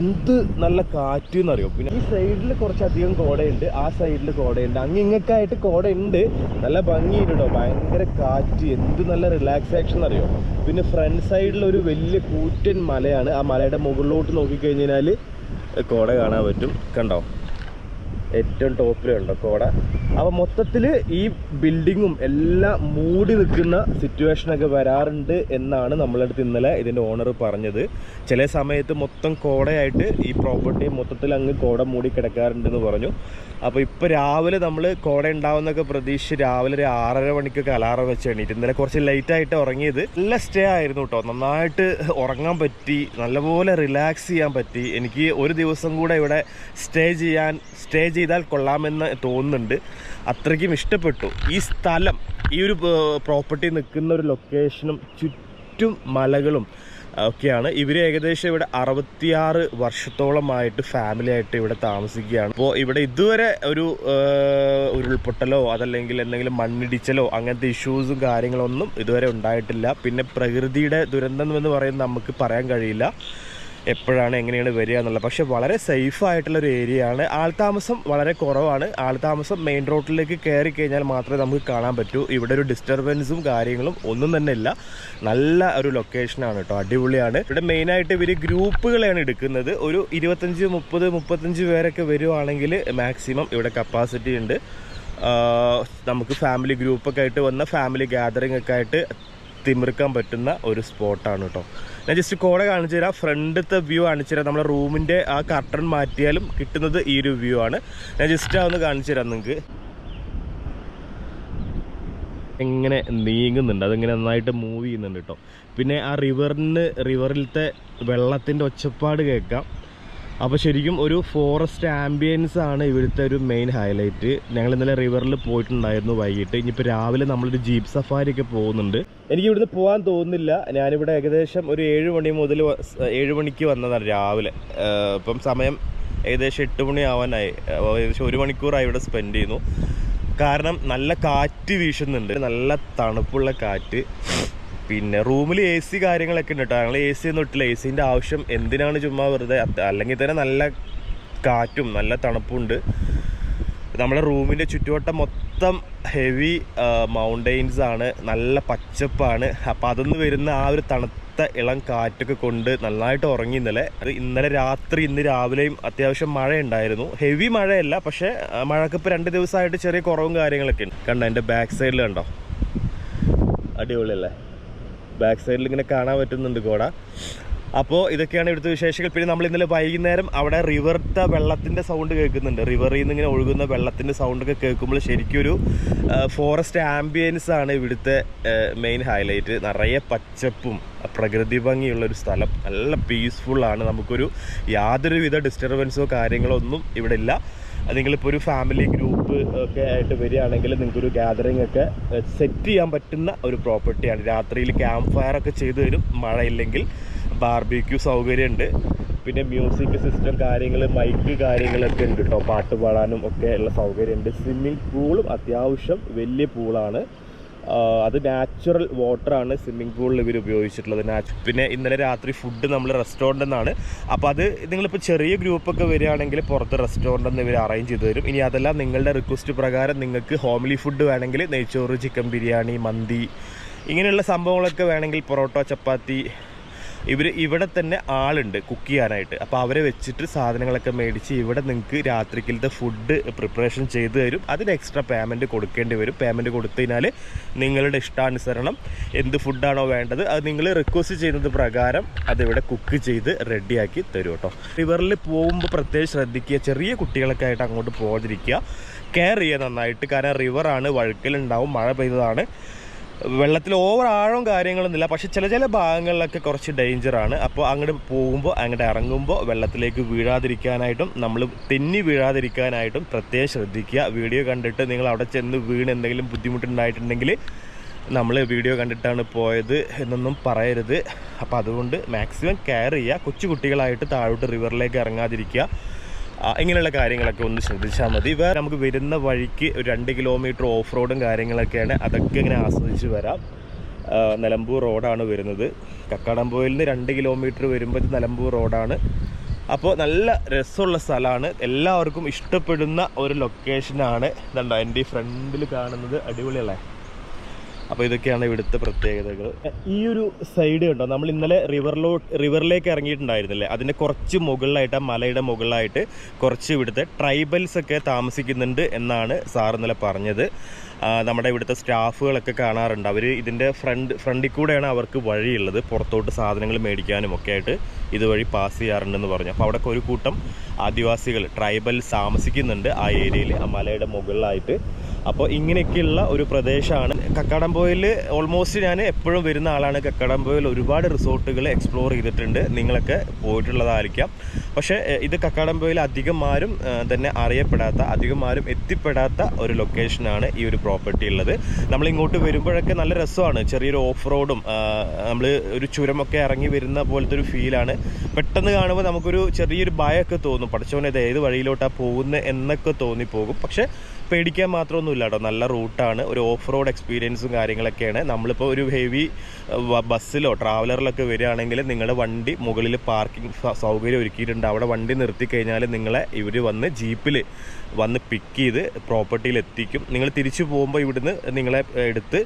Speaker 1: എന്ത് നല്ല കാറ്റ് എന്നറിയോ പിന്നെ ഈ സൈഡിൽ കുറച്ചധികം കോടയുണ്ട് ആ സൈഡിൽ കോടയുണ്ട്. അങ്ങിങ്ങൊക്കെയായിട്ട് കോട ഉണ്ട് നല്ല ഭംഗിയുണ്ട് കേട്ടോ ഭയങ്കര കാറ്റ്. എന്ത് നല്ല റിലാക്സേഷൻ അറിയോ? പിന്നെ ഫ്രണ്ട് സൈഡിൽ ഒരു വലിയ കൂറ്റൻ മലയാണ്. ആ മലയുടെ മുകളിലോട്ട് നോക്കിക്കഴിഞ്ഞാൽ കോട കാണാൻ പറ്റും. കണ്ടോ? ഏറ്റവും ടോപ്പിലുണ്ട് കോട അപ്പോൾ മൊത്തത്തിൽ ഈ ബിൽഡിങ്ങും എല്ലാം മൂടി നിൽക്കുന്ന സിറ്റുവേഷനൊക്കെ വരാറുണ്ട് എന്നാണ് നമ്മളടുത്ത് ഇന്നലെ ഇതിന്റെ ഓണർ പറഞ്ഞത്. ചില സമയത്ത് മൊത്തം കോടയായിട്ട് ഈ പ്രോപ്പർട്ടി മൊത്തത്തിൽ അങ്ങ് കോട മൂടി കിടക്കാറുണ്ടെന്ന് പറഞ്ഞു. അപ്പോൾ ഇപ്പോൾ രാവിലെ നമ്മൾ കോട ഉണ്ടാവുന്നൊക്കെ പ്രതീക്ഷിച്ച് രാവിലെ ഒരു ആറര മണിക്കൊക്കെ അലാറം വെച്ച് എണീറ്റ്. ഇന്നലെ കുറച്ച് ലേറ്റായിട്ട് ഉറങ്ങിയത്. നല്ല സ്റ്റേ ആയിരുന്നു കേട്ടോ നന്നായിട്ട് ഉറങ്ങാൻ പറ്റി. നല്ലപോലെ റിലാക്സ് ചെയ്യാൻ പറ്റി. എനിക്ക് ഒരു ദിവസം കൂടെ ഇവിടെ സ്റ്റേ ചെയ്യാൻ സ്റ്റേ ചെയ്താൽ കൊള്ളാമെന്ന് തോന്നുന്നുണ്ട്. അത്രയ്ക്കും ഇഷ്ടപ്പെട്ടു. ഈ സ്ഥലം ഈ ഒരു പ്രോപ്പർട്ടി നിൽക്കുന്ന ഒരു ലൊക്കേഷനും ചുറ്റും മലകളും ഒക്കെയാണ്. ഇവർ ഏകദേശം ഇവിടെ അറുപത്തിയാറ് വർഷത്തോളമായിട്ട് ഫാമിലി ആയിട്ട് ഇവിടെ താമസിക്കുകയാണ്. അപ്പോൾ ഇവിടെ ഇതുവരെ ഒരു ഉരുൾപൊട്ടലോ അതല്ലെങ്കിൽ എന്തെങ്കിലും മണ്ണിടിച്ചലോ അങ്ങനത്തെ ഇഷ്യൂസും കാര്യങ്ങളൊന്നും ഇതുവരെ ഉണ്ടായിട്ടില്ല. പിന്നെ പ്രകൃതിയുടെ ദുരന്തം എന്ന് പറയുന്നത് നമുക്ക് പറയാൻ കഴിയില്ല. എപ്പോഴാണ് എങ്ങനെയാണ് വരിക എന്നുള്ളത്. പക്ഷേ വളരെ സേഫ് ആയിട്ടുള്ള ഒരു ഏരിയ ആണ്. ആൾതാമസം വളരെ കുറവാണ്. ആൾതാമസം മെയിൻ റോഡിലേക്ക് കയറി കഴിഞ്ഞാൽ മാത്രമേ നമുക്ക് കാണാൻ പറ്റൂ. ഇവിടെ ഒരു ഡിസ്റ്റർബൻസും കാര്യങ്ങളും ഒന്നും തന്നെ ഇല്ല. നല്ല ഒരു ലൊക്കേഷനാണ് കേട്ടോ അടിപൊളിയാണ്. ഇവിടെ മെയിനായിട്ട് ഇവർ ഗ്രൂപ്പുകളെയാണ് എടുക്കുന്നത്. ഒരു ഇരുപത്തഞ്ച് മുപ്പത് മുപ്പത്തഞ്ച് പേരൊക്കെ വരുവാണെങ്കിൽ മാക്സിമം ഇവിടെ കപ്പാസിറ്റി ഉണ്ട്. നമുക്ക് ഫാമിലി ഗ്രൂപ്പൊക്കെ ആയിട്ട് വന്ന ഫാമിലി ഗാദറിംഗ് ഒക്കെ ആയിട്ട് തിമിർക്കാൻ പറ്റുന്ന ഒരു സ്പോട്ടാണ് കേട്ടോ ഞാൻ ജസ്റ്റ് കോടെ കാണിച്ചു തരാം. ഫ്രണ്ടത്തെ വ്യൂ കാണിച്ചു തരാം. നമ്മുടെ റൂമിന്റെ ആ കർട്ടൺ മാറ്റിയാലും കിട്ടുന്നത് ഈ ഒരു വ്യൂ ആണ്. ഞാൻ ജസ്റ്റ് അതൊന്ന് കാണിച്ചു തരാം നിങ്ങൾക്ക് എങ്ങനെ നീങ്ങുന്നുണ്ട്. അതിങ്ങനെ നന്നായിട്ട് മൂവ് ചെയ്യുന്നുണ്ട് കേട്ടോ പിന്നെ ആ റിവറിന് റിവറിലത്തെ വെള്ളത്തിന്റെ ഒച്ചപ്പാട് കേൾക്കാം. അപ്പോൾ ശരിക്കും ഒരു ഫോറസ്റ്റ് ആംബിയൻസ് ആണ് ഇവിടുത്തെ ഒരു മെയിൻ ഹൈലൈറ്റ് ഞങ്ങൾ ഇന്നലെ റിവറിൽ പോയിട്ടുണ്ടായിരുന്നു വൈകിട്ട്. ഇനിയിപ്പോൾ രാവിലെ നമ്മളൊരു ജീപ്പ് സഫാരിയൊക്കെ പോകുന്നുണ്ട്. എനിക്ക് ഇവിടുന്ന് പോകാൻ തോന്നുന്നില്ല. ഞാനിവിടെ ഏകദേശം ഒരു ഏഴ് മണി മുതൽ ഏഴ് മണിക്ക് വന്നതാണ് രാവിലെ. ഇപ്പം സമയം ഏകദേശം എട്ട് മണി ആവാനായി. ഏകദേശം ഒരു മണിക്കൂറായി ഇവിടെ സ്പെൻഡ് ചെയ്യുന്നു. കാരണം നല്ല കാറ്റ് വീശുന്നുണ്ട്. നല്ല തണുപ്പുള്ള കാറ്റ്. പിന്നെ റൂമിൽ എ സി കാര്യങ്ങളൊക്കെ ഉണ്ട് കേട്ടോ ഞങ്ങൾ എ സി ഒന്നും ഇട്ടില്ല. എ സിന്റെ ആവശ്യം എന്തിനാണ് ചുമ്മാ വെറുതെ? അല്ലെങ്കിൽ തന്നെ നല്ല കാറ്റും നല്ല തണുപ്പുണ്ട് നമ്മുടെ റൂമിന്റെ ചുറ്റുവട്ടം മൊത്തം ഹെവി മൗണ്ടെയിൻസ് ആണ്. നല്ല പച്ചപ്പാണ്. അപ്പോൾ അതൊന്ന് വരുന്ന ആ ഒരു തണുത്ത ഇളം കാറ്റൊക്കെ കൊണ്ട് നന്നായിട്ട് ഉറങ്ങി ഇന്നലെ. ഇന്നലെ രാത്രി ഇന്ന് രാവിലെയും അത്യാവശ്യം മഴ ഉണ്ടായിരുന്നു ഹെവി മഴയല്ല പക്ഷേ മഴക്ക് ഇപ്പോൾ രണ്ട് ദിവസമായിട്ട് ചെറിയ കുറവും കാര്യങ്ങളൊക്കെ ഉണ്ട്. കണ്ടോ എന്റെ ബാക്ക് സൈഡിൽ കണ്ടോ? അടിപൊളിയല്ലേ? ബാക്ക് സൈഡിൽ ഇങ്ങനെ കാണാൻ പറ്റുന്നുണ്ട് കോട അപ്പോൾ ഇതൊക്കെയാണ് ഇവിടുത്തെ വിശേഷങ്ങൾ. പിന്നെ നമ്മൾ ഇന്നലെ വൈകുന്നേരം അവിടെ റിവറിന്റെ വെള്ളത്തിന്റെ സൗണ്ട് കേൾക്കുന്നുണ്ട്. റിവറിൽ നിന്ന് ഇങ്ങനെ ഒഴുകുന്ന വെള്ളത്തിന്റെ സൗണ്ടൊക്കെ കേൾക്കുമ്പോൾ ശരിക്കും ഒരു ഫോറസ്റ്റ് ആംബിയൻസ് ആണ് ഇവിടുത്തെ മെയിൻ ഹൈലൈറ്റ് നിറയെ പച്ചപ്പും പ്രകൃതി ഭംഗിയുള്ള ഒരു സ്ഥലം. നല്ല പീസ്ഫുള്ളാണ് നമുക്കൊരു യാതൊരുവിധ ഡിസ്റ്റർബൻസോ കാര്യങ്ങളോ ഒന്നും ഇവിടെ ഇല്ല. നിങ്ങളിപ്പോൾ ഒരു ഫാമിലി ഗ്രൂപ്പ് ഒക്കെ ആയിട്ട് വരികയാണെങ്കിൽ നിങ്ങൾക്കൊരു ഗ്യാതറിംഗ് ഒക്കെ സെറ്റ് ചെയ്യാൻ പറ്റുന്ന ഒരു പ്രോപ്പർട്ടിയാണ് രാത്രിയിൽ ക്യാമ്പ് ഫയർ ഒക്കെ ചെയ്തു തരും. മഴയില്ലെങ്കിൽ ബാർബിക്യൂ സൗകര്യമുണ്ട്. പിന്നെ മ്യൂസിക് സിസ്റ്റം കാര്യങ്ങൾ മൈക്ക് കാര്യങ്ങളൊക്കെ ഉണ്ട് കേട്ടോ പാട്ട് പാടാനും ഒക്കെ ഉള്ള സൗകര്യമുണ്ട്. സ്വിമ്മിംഗ് പൂളും അത്യാവശ്യം വലിയ പൂളാണ് അത് നാച്ചുറൽ വാട്ടറാണ് സ്വിമ്മിംഗ് പൂളിൽ ഇവർ ഉപയോഗിച്ചിട്ടുള്ളത്. നാച്ചു പിന്നെ ഇന്നലെ രാത്രി ഫുഡ് നമ്മൾ റെസ്റ്റോറന്റ് എന്നാണ് അപ്പോൾ അത് നിങ്ങളിപ്പോൾ ചെറിയ ഗ്രൂപ്പൊക്കെ വരികയാണെങ്കിൽ പുറത്ത് റെസ്റ്റോറന്റ് എന്ന് ഇവർ അറേഞ്ച് ചെയ്ത് തരും. ഇനി അതല്ല നിങ്ങളുടെ റിക്വസ്റ്റ് പ്രകാരം നിങ്ങൾക്ക് ഹോംലി ഫുഡ് വേണമെങ്കിൽ നെയ്ച്ചോറ് ചിക്കൻ ബിരിയാണി മന്തി ഇങ്ങനെയുള്ള സംഭവങ്ങളൊക്കെ വേണമെങ്കിൽ പൊറോട്ട ചപ്പാത്തി ഇവർ ഇവിടെ തന്നെ ആളുണ്ട് കുക്ക് ചെയ്യാനായിട്ട്. അപ്പോൾ അവരെ വെച്ചിട്ട് സാധനങ്ങളൊക്കെ മേടിച്ച് ഇവിടെ നിങ്ങൾക്ക് രാത്രിക്കലത്തെ ഫുഡ് പ്രിപ്പറേഷൻ ചെയ്തു തരും. അതിന് എക്സ്ട്രാ പേയ്മെന്റ് കൊടുക്കേണ്ടി വരും. പേയ്മെന്റ് കൊടുത്തു കഴിഞ്ഞാൽ നിങ്ങളുടെ ഇഷ്ടാനുസരണം എന്ത് ഫുഡാണോ വേണ്ടത് അത് നിങ്ങൾ റിക്വസ്റ്റ് ചെയ്യുന്നത് പ്രകാരം അതിവിടെ കുക്ക് ചെയ്ത് റെഡിയാക്കി തരും കേട്ടോ. റിവറിൽ പോകുമ്പോൾ പ്രത്യേകം ശ്രദ്ധിക്കുക. ചെറിയ കുട്ടികളൊക്കെ ആയിട്ട് അങ്ങോട്ട് പോകാതിരിക്കുക. കെയർ ചെയ്യുക നന്നായിട്ട്. കാരണം റിവറാണ് വഴുക്കലുണ്ടാവും മഴ പെയ്തതാണ്. വെള്ളത്തിൽ ഓവർ ആഴവും കാര്യങ്ങളൊന്നുമില്ല പക്ഷെ ചില ചില ഭാഗങ്ങളിലൊക്കെ കുറച്ച് ഡേഞ്ചറാണ് അപ്പോൾ അങ്ങോട്ട് പോകുമ്പോൾ അങ്ങോട്ട് ഇറങ്ങുമ്പോൾ വെള്ളത്തിലേക്ക് വീഴാതിരിക്കാനായിട്ടും നമ്മൾ തെന്നി വീഴാതിരിക്കാനായിട്ടും പ്രത്യേകം ശ്രദ്ധിക്കുക. വീഡിയോ കണ്ടിട്ട് നിങ്ങൾ അവിടെ ചെന്ന് വീണ് എന്തെങ്കിലും ബുദ്ധിമുട്ടുണ്ടായിട്ടുണ്ടെങ്കിൽ നമ്മൾ വീഡിയോ കണ്ടിട്ടാണ് പോയത് എന്നൊന്നും പറയരുത്. അപ്പോൾ അതുകൊണ്ട് മാക്സിമം കെയർ ചെയ്യുക. കൊച്ചു കുട്ടികളായിട്ട് താഴോട്ട് റിവറിലേക്ക് ഇറങ്ങാതിരിക്കുക. ഇങ്ങനെയുള്ള കാര്യങ്ങളൊക്കെ ഒന്ന് ശ്രദ്ധിച്ചാൽ മതി. വേറെ നമുക്ക് വരുന്ന വഴിക്ക് ഒരു രണ്ട് കിലോമീറ്റർ ഓഫ് റോഡും കാര്യങ്ങളൊക്കെയാണ്. അതൊക്കെ ഇങ്ങനെ ആസ്വദിച്ച് വരാം. നിലമ്പൂർ റോഡാണ് വരുന്നത്. കക്കാടംപോയിൽ നിന്ന് രണ്ട് കിലോമീറ്റർ വരുമ്പോൾ നിലമ്പൂർ റോഡാണ് അപ്പോൾ നല്ല രസമുള്ള സ്ഥലമാണ്. എല്ലാവർക്കും ഇഷ്ടപ്പെടുന്ന ഒരു ലൊക്കേഷനാണ് ഇതുണ്ടോ എന്റെ ഈ ഫ്രണ്ടിൽ കാണുന്നത്? അടിപൊളിയല്ലേ? അപ്പോൾ ഇതൊക്കെയാണ് ഇവിടുത്തെ പ്രത്യേകതകൾ. ഈ ഒരു സൈഡ് കണ്ടോ? നമ്മൾ ഇന്നലെ റിവറിലോ റിവറിലേക്ക് ഇറങ്ങിയിട്ടുണ്ടായിരുന്നില്ലേ? അതിന്റെ കുറച്ച് മുകളിലായിട്ട് ആ മലയുടെ മുകളിലായിട്ട് കുറച്ച് ഇവിടുത്തെ ട്രൈബൽസ് ഒക്കെ താമസിക്കുന്നുണ്ട് എന്നാണ് സാർ ഇന്നലെ പറഞ്ഞത്. നമ്മുടെ ഇവിടുത്തെ സ്റ്റാഫുകളൊക്കെ കാണാറുണ്ട്. അവർ ഇതിന്റെ ഫ്രണ്ട് ഫ്രണ്ടിൽ കൂടെയാണ് അവർക്ക് വഴിയുള്ളത്. പുറത്തോട്ട് സാധനങ്ങൾ മേടിക്കാനും ഒക്കെ ആയിട്ട് ഇതുവഴി പാസ് ചെയ്യാറുണ്ടെന്ന് പറഞ്ഞു. അപ്പോൾ അവിടെ ഒരു കൂട്ടം ആദിവാസികൾ ട്രൈബൽ താമസിക്കുന്നുണ്ട് ആ ഏരിയയിൽ ആ മലയുടെ മുകളിലായിട്ട് അപ്പോൾ ഇങ്ങനെയൊക്കെയുള്ള ഒരു പ്രദേശമാണ്. കക്കാടംപോയിൽ ഓൾമോസ്റ്റ് ഞാൻ എപ്പോഴും വരുന്ന ആളാണ്. കക്കാടംപോയിൽ ഒരുപാട് റിസോർട്ടുകൾ എക്സ്പ്ലോർ ചെയ്തിട്ടുണ്ട്. നിങ്ങളൊക്കെ പോയിട്ടുള്ളതായിരിക്കാം. പക്ഷേ ഇത് കക്കാടംപോയിൽ അധികം ആരും തന്നെ അറിയപ്പെടാത്ത അധികം ആരും എത്തിപ്പെടാത്ത ഒരു ലൊക്കേഷനാണ് ഈ ഒരു പ്രോപ്പർട്ടി ഉള്ളത്. നമ്മൾ ഇങ്ങോട്ട് വരുമ്പോഴൊക്കെ നല്ല രസമാണ്. ചെറിയൊരു ഓഫ് റോഡും നമ്മൾ ഒരു ചുരമൊക്കെ ഇറങ്ങി വരുന്ന പോലത്തെ ഒരു ഫീലാണ് പെട്ടെന്ന് കാണുമ്പോൾ നമുക്കൊരു ചെറിയൊരു ഭയമൊക്കെ തോന്നും. പഠിച്ചവനത് ഏത് വഴിയിലോട്ടാണ് പോകുന്നത് എന്നൊക്കെ തോന്നിപ്പോകും. പക്ഷേ പേടിക്കാൻ മാത്രമൊന്നുമില്ല കേട്ടോ നല്ല റൂട്ടാണ്. ഒരു ഓഫ് റോഡ് എക്സ്പീരിയൻസും കാര്യങ്ങളൊക്കെയാണ്. നമ്മളിപ്പോൾ ഒരു ഹെവി ബസ്സിലോ ട്രാവലറിലൊക്കെ വരികയാണെങ്കിൽ നിങ്ങളുടെ വണ്ടി മുകളിൽ പാർക്കിംഗ് സൗകര്യം ഒരുക്കിയിട്ടുണ്ട്. അവിടെ വണ്ടി നിർത്തി കഴിഞ്ഞാൽ നിങ്ങളെ ഇവർ വന്ന് ജീപ്പിൽ വന്ന് പിക്ക് ചെയ്ത് പ്രോപ്പർട്ടിയിൽ എത്തിക്കും നിങ്ങൾ തിരിച്ചു പോകുമ്പോൾ ഇവിടുന്ന് നിങ്ങളെ എടുത്ത്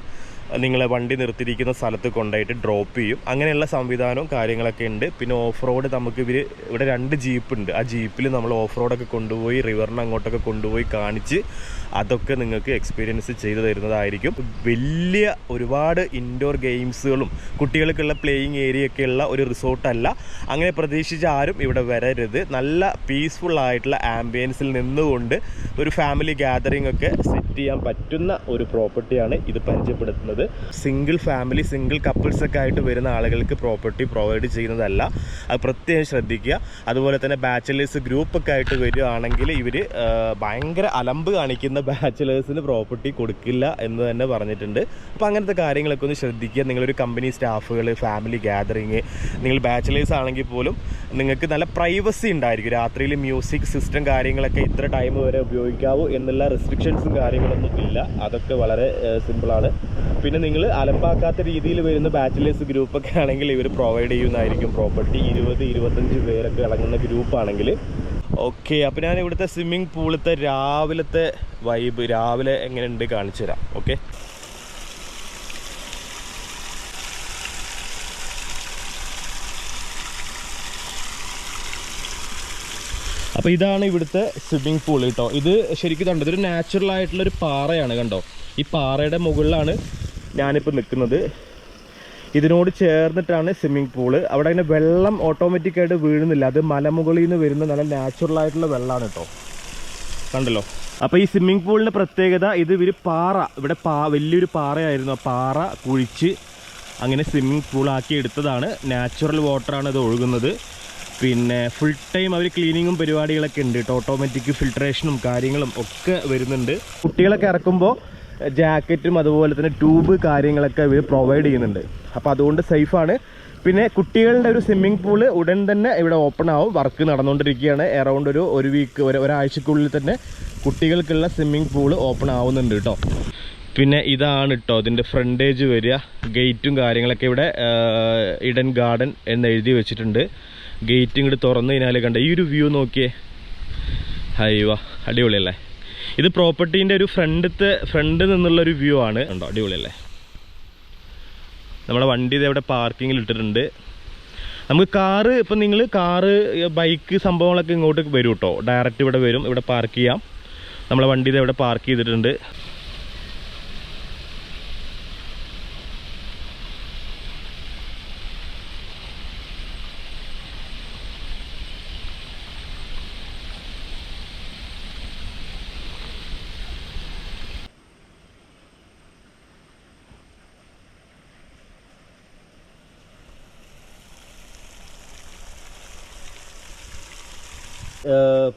Speaker 1: നിങ്ങളെ വണ്ടി നിർത്തിയിരിക്കുന്ന സ്ഥലത്ത് കൊണ്ടുപോയിട്ട് ഡ്രോപ്പ് ചെയ്യും. അങ്ങനെയുള്ള സംവിധാനവും കാര്യങ്ങളൊക്കെ ഉണ്ട്. പിന്നെ ഓഫ് റോഡ് നമുക്ക് ഇവർ ഇവിടെ രണ്ട് ജീപ്പ് ഉണ്ട്. ആ ജീപ്പിൽ നമ്മൾ ഓഫ് റോഡൊക്കെ കൊണ്ടുപോയി റിവറിന് അങ്ങോട്ടൊക്കെ കൊണ്ടുപോയി കാണിച്ച് അതൊക്കെ നിങ്ങൾക്ക് എക്സ്പീരിയൻസ് ചെയ്തു തരുന്നതായിരിക്കും. വലിയ ഒരുപാട് ഇൻഡോർ ഗെയിംസുകളും കുട്ടികൾക്കുള്ള പ്ലേയിങ് ഏരിയയൊക്കെ ഉള്ള ഒരു റിസോർട്ടല്ല അങ്ങനെ പ്രതീക്ഷിച്ച് ആരും ഇവിടെ വരരുത്. നല്ല പീസ്ഫുൾ ആയിട്ടുള്ള ആംബിയൻസിൽ നിന്നുകൊണ്ട് ഒരു ഫാമിലി ഗ്യാതറിംഗ് ഒക്കെ സെറ്റ് ചെയ്യാൻ പറ്റുന്ന ഒരു പ്രോപ്പർട്ടിയാണ് ഇത് പരിചയപ്പെടുത്തുന്നത്. സിംഗിൾ ഫാമിലി സിംഗിൾ കപ്പിൾസ് ഒക്കെ ആയിട്ട് വരുന്ന ആളുകൾക്ക് പ്രോപ്പർട്ടി പ്രൊവൈഡ് ചെയ്യുന്നതല്ല. അത് പ്രത്യേകം ശ്രദ്ധിക്കുക. അതുപോലെ തന്നെ ബാച്ചിലേഴ്സ് ഗ്രൂപ്പൊക്കെ ആയിട്ട് വരികയാണെങ്കിൽ ഇവർ ഭയങ്കര അലമ്പ് കാണിക്കുന്ന ബാച്ചിലേഴ്സിന് പ്രോപ്പർട്ടി കൊടുക്കില്ല എന്ന് തന്നെ പറഞ്ഞിട്ടുണ്ട്. അപ്പോൾ അങ്ങനത്തെ കാര്യങ്ങളൊക്കെ ഒന്ന് ശ്രദ്ധിക്കുക. നിങ്ങളൊരു കമ്പനി സ്റ്റാഫുകൾ ഫാമിലി ഗ്യാതറിങ് നിങ്ങൾ ബാച്ചിലേഴ്സ് ആണെങ്കിൽ പോലും നിങ്ങൾക്ക് നല്ല പ്രൈവസി ഉണ്ടായിരിക്കും. രാത്രിയിൽ മ്യൂസിക് സിസ്റ്റം കാര്യങ്ങളൊക്കെ ഇത്ര ടൈം വരെ ഉപയോഗിക്കാവൂ എന്നുള്ള റെസ്ട്രിക്ഷൻസും കാര്യങ്ങളൊന്നും ഇല്ല. അതൊക്കെ വളരെ സിമ്പിളാണ് പിന്നെ നിങ്ങൾ അലമ്പാക്കാത്ത രീതിയിൽ വരുന്ന ബാച്ചിലേഴ്സ് ഗ്രൂപ്പൊക്കെ ആണെങ്കിൽ ഇവർ പ്രൊവൈഡ് ചെയ്യുന്നതായിരിക്കും. പ്രോപ്പർട്ടി ഇരുപത് ഇരുപത്തഞ്ച് പേരൊക്കെ അടങ്ങുന്ന ഗ്രൂപ്പാണെങ്കിൽ ഓക്കെ അപ്പോൾ ഞാൻ ഇവിടുത്തെ സ്വിമ്മിംഗ് പൂളിലത്തെ രാവിലത്തെ വൈബ് രാവിലെ എങ്ങനെയുണ്ട് കാണിച്ചു തരാം ഓക്കെ? അപ്പോൾ ഇതാണ് ഇവിടുത്തെ സ്വിമ്മിംഗ് പൂൾ കേട്ടോ ഇത് ശരിക്കും കണ്ടോ ഇതൊരു നാച്ചുറൽ ആയിട്ടുള്ള ഒരു പാറയാണ് കണ്ടോ. ഈ പാറയുടെ മുകളിലാണ് ഞാനിപ്പോൾ നിൽക്കുന്നത് ഇതിനോട് ചേർന്നിട്ടാണ് സ്വിമ്മിംഗ് പൂൾ. അവിടെ അങ്ങനെ വെള്ളം ഓട്ടോമാറ്റിക്കായിട്ട് വീഴുന്നില്ല. അത് മലമുകളിൽ നിന്ന് വരുന്ന നല്ല നാച്ചുറൽ ആയിട്ടുള്ള വെള്ളമാണ് കേട്ടോ കണ്ടല്ലോ? അപ്പോൾ ഈ സ്വിമ്മിംഗ് പൂളിന്റെ പ്രത്യേകത ഇത് ഇവർ പാറ ഇവിടെ പാ വലിയൊരു പാറയായിരുന്നു. ആ പാറ കുഴിച്ച് അങ്ങനെ സ്വിമ്മിംഗ് പൂളാക്കി എടുത്തതാണ്. നാച്ചുറൽ വാട്ടറാണ് ഇത് ഒഴുകുന്നത്. പിന്നെ ഫുൾ ടൈം അവർ ക്ലീനിങ്ങും പരിപാടികളൊക്കെ ഉണ്ട് ഓട്ടോമാറ്റിക് ഫിൽട്രേഷനും കാര്യങ്ങളും ഒക്കെ വരുന്നുണ്ട്. കുട്ടികളൊക്കെ ഇറക്കുമ്പോൾ ജാക്കറ്റും അതുപോലെ തന്നെ ട്യൂബ് കാര്യങ്ങളൊക്കെ ഇവർ പ്രൊവൈഡ് ചെയ്യുന്നുണ്ട്. അപ്പോൾ അതുകൊണ്ട് സേഫാണ് പിന്നെ കുട്ടികളുടെ ഒരു സ്വിമ്മിംഗ് പൂൾ ഉടൻ തന്നെ ഇവിടെ ഓപ്പൺ ആവും. വർക്ക് നടന്നുകൊണ്ടിരിക്കുകയാണ്. അറൗണ്ട് ഒരു ഒരു വീക്ക് ഒരു ഒരാഴ്ചക്കുള്ളിൽ തന്നെ കുട്ടികൾക്കുള്ള സ്വിമ്മിംഗ് പൂൾ ഓപ്പൺ ആവുന്നുണ്ട് കേട്ടോ പിന്നെ ഇതാണ് കേട്ടോ ഇതിന്റെ ഫ്രണ്ടേജ് വരിക. ഗേറ്റും കാര്യങ്ങളൊക്കെ ഇവിടെ ഇഡൻ ഗാർഡൻ എന്ന് എഴുതി വെച്ചിട്ടുണ്ട്. ഗേറ്റ് ഇങ്ങോട്ട് തുറന്നു കഴിഞ്ഞാൽ കണ്ട ഈ ഒരു വ്യൂ നോക്കിയേ. ഹൈവ അടിപൊളിയല്ലേ? ഇത് പ്രോപ്പർട്ടീന്റെ ഒരു ഫ്രണ്ടത്തെ ഫ്രണ്ട് നിന്നുള്ള ഒരു വ്യൂ ആണ്. ഉണ്ടോ അടിപൊളിയല്ലേ? നമ്മുടെ വണ്ടി ഇത് ഇവിടെ പാർക്കിങ്ങിൽ ഇട്ടിട്ടുണ്ട്. നമുക്ക് കാറ് ഇപ്പം നിങ്ങൾ കാറ് ബൈക്ക് സംഭവങ്ങളൊക്കെ ഇങ്ങോട്ട് വരും കേട്ടോ ഡയറക്റ്റ് ഇവിടെ വരും ഇവിടെ പാർക്ക് ചെയ്യാം. നമ്മളെ വണ്ടി ഇത് ഇവിടെ പാർക്ക് ചെയ്തിട്ടുണ്ട്.